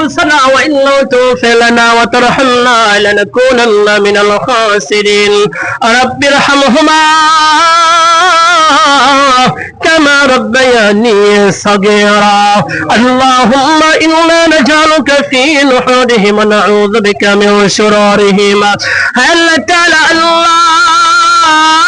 أنفسنا وإن لم تغفر لنا وترحمنا لنكونن من الخاسرين. رب ارحمهما كما ربياني صغيرا. اللهم إنا نجعلك في نحورهم ونعوذ بك من شرورهم. هل تعالى الله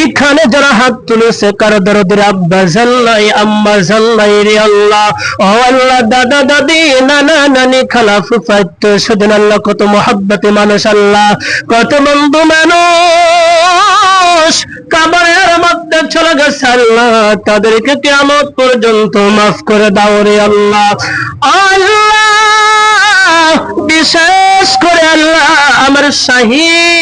এখানে যারা হাত তুলেছে, কারও দরদের আব্বা জাল্লাই আম্মা জাল্লাই রে আল্লাহ। ও আল্লাহ, দাদা, দাদি, নানা, নানি, খালা ফুফাত সুদিন আল্লাহ, কত মহাব্বতে মানুষ আল্লাহ, কত বন্ধু মানুষ। কাবারের মধ্যে চলে গেছে আল্লাহ, তাদেরকে কেমন পর্যন্ত মাফ করে দাও রে আল্লাহ। আল্লাহ, বিশেষ করে আল্লাহ, আমার শাহিন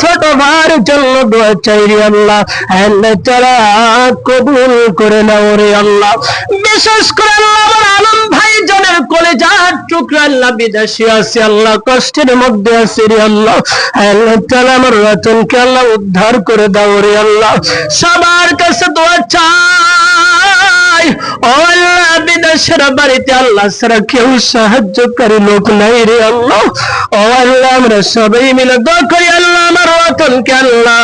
ছোট ভাইয়ের জন্য দোয়া চাই রে আল্লাহ। আল্লাহ তাআলা কবুল করে নাও রে আল্লাহ। বিশেষ করে আল্লাহ আলম ভাই জনের টুকরা আল্লাহ আছে আল্লাহ, কষ্টের মধ্যে আছে রে আল্লাহ। তাআলা আমার রতনকে আল্লাহ উদ্ধার করে দাও রে আল্লাহ। সবার কাছে দোয়া চাই। ও আল্লাহ বিদেশের বাড়িতে আল্লাহ ছাড়া কেউ সাহায্যকারী লোক নাই রে আল্লাহ। ও আল্লাহ, আমরা সবাই মিলে দোয়া করি, আল্লাহ আমার রতনকে আল্লাহ।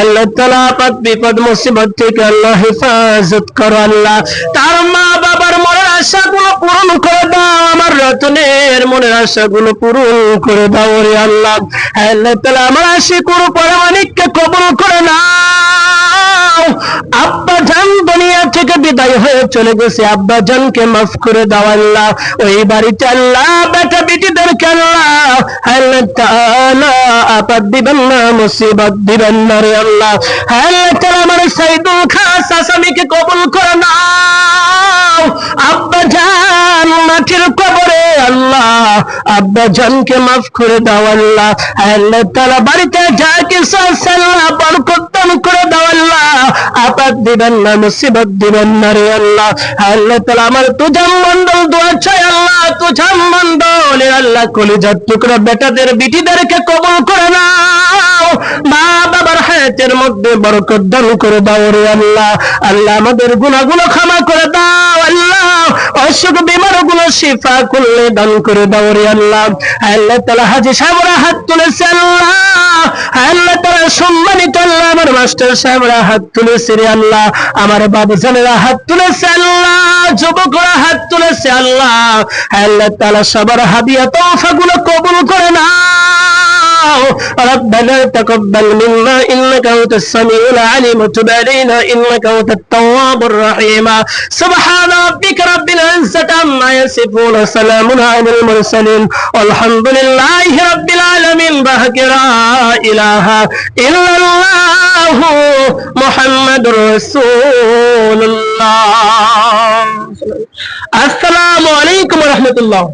আল্লাহ আপদ বিপদ মুসিবত থেকে আল্লাহ হেফাজত করো, আল্লাহ। তার মা বাবার মনের আশাগুলো পূরণ করে দাও, আমার রতনের মনের আশাগুলো পূরণ করে দাও রে আল্লাহ। আল্লাহ তাআলা আমার আশি করো পরে অনেককে কবুল করে নাও। আব্বা জান দুনিয়া থেকে বিদায় হয়ে চলে গেছে। আব্বা জানকে মাফ করে দাও আল্লাহ। ওই বাড়িতে আল্লাহ, বেটা বেটিদেরকে আল্লাহ। আপদ দিবেন না, মুসিবত দিবেন না রে আল্লাহ। আল্লাহ তাআলা, আমার সাইদুল খাস আসামিকে কবুল করে নাও। আব্বা মাফ করে দাও আল্লাহ। আল্লাহ তাআলা বাড়িতে যা কিছু আছে আল্লাহ বরকত দান করে দাও আল্লাহ। আপাত দিবেন না, মুসিবত দিবেন না রে আল্লাহ। আল্লাহ তাআলা আমার তুজাম মন্ডল আল্লাহ। তুজাম মন্ডল আল্লাহ কলিজার বেটাদের, বিটিদেরকে কবুল করে নাও। মা বাবার হায়াতের মধ্যে বরকত দান করে দাও রে আল্লাহ। আল্লাহ আমাদের গুনাহগুলো ক্ষমা করে দাও আল্লাহ। অসুখ বিমারগুলো শিফা করলে দান করে দাও রে আল্লাহ। আল্লাহ তাআলা হাজি সাহেবরা হাত তুলেছে আল্লাহ। আল্লাহ তাআলা সম্মানিত আল্লাহ, আমার মাস্টার সাহেবরা হাত তুলেছে রে আল্লাহ। আমার বাবুজানেরা হাত তুলেছে আল্লাহ। যুবকরা হাত তুলেছে আল্লাহ। আল্লাহ তাআলা সবার হাদিয়া তওফা গুলো কবুল করে নাও ربنا تقبل منا إنك أنت السميع العليم. وتب علينا إنك أنت التواب الرحيم. سبحان ربك رب العزة عما يصفون سلام على المرسلين. والحمد لله رب العالمين. بحق لا إله إلا الله محمد رسول الله. السلام عليكم ورحمة الله.